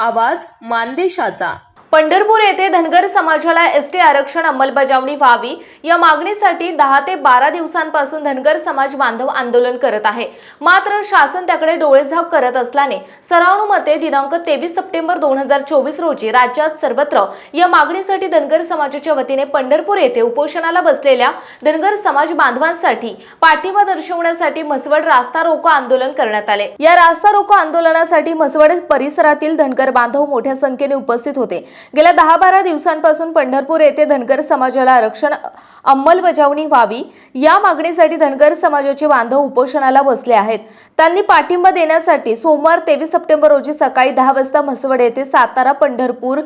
आवाज मानदेशाचा. पंढरपूर येथे धनगर समाजाला एस टी आरक्षण अंमलबजावणी व्हावी या मागणीसाठी दहा ते बारा दिवसांपासून धनगर समाज बांधव आंदोलन करत आहे. मात्र शासन त्याकडे डोळेझाप करत असल्याने सरावणूमध्ये दिनांक तेवीस सप्टेंबर दोन हजार चोवीस रोजी राज्यात सर्वत्र या मागणीसाठी धनगर समाजाच्या वतीने पंढरपूर येथे उपोषणाला बसलेल्या धनगर समाज बांधवांसाठी पाठिंबा दर्शवण्यासाठी म्हसवड रास्ता रोको आंदोलन करण्यात आले. या रास्ता रोको आंदोलनासाठी म्हसवड परिसरातील धनगर बांधव मोठ्या संख्येने उपस्थित होते. गेल्या दहा बारा दिवसांपासून पंढरपूर येथे धनगर समाजाला आरक्षण अंमलबजावणी व्हावी या मागणीसाठी धनगर समाजाचे बांधव उपोषणाला बसले आहेत. त्यांनी पाठिंबा देण्यासाठी सोमवार तेवीस सप्टेंबर रोजी सकाळी दहा वाजता म्हसवड येथे सातारा पंढरपूर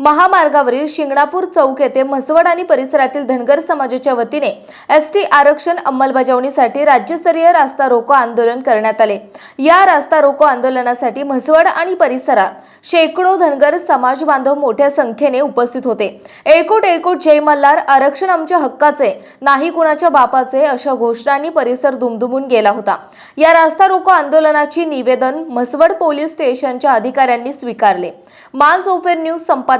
महामार्गावरील शिंगणापूर चौक येथे म्हसवड आणि परिसरातील धनगर समाजाच्या वतीने एस टी आरक्षण अंमलबजावणीसाठी राज्यस्तरीय रास्ता रोको आंदोलन करण्यात आले. या रास्ता रोको आंदोलनासाठी म्हसवड आणि परिसरात शेकडो धनगर समाज बांधव मोठ्या संख्येने उपस्थित होते. एकूट एकूट जय मल्हार आरक्षण आमच्या हक्काचे नाही कुणाच्या बापाचे अशा घोषणांनी परिसर दुमदुमून गेला होता. या रास्ता रोको आंदोलनाची निवेदन म्हसवड पोलीस स्टेशनच्या अधिकाऱ्यांनी स्वीकारले. मान सोफेर न्यूज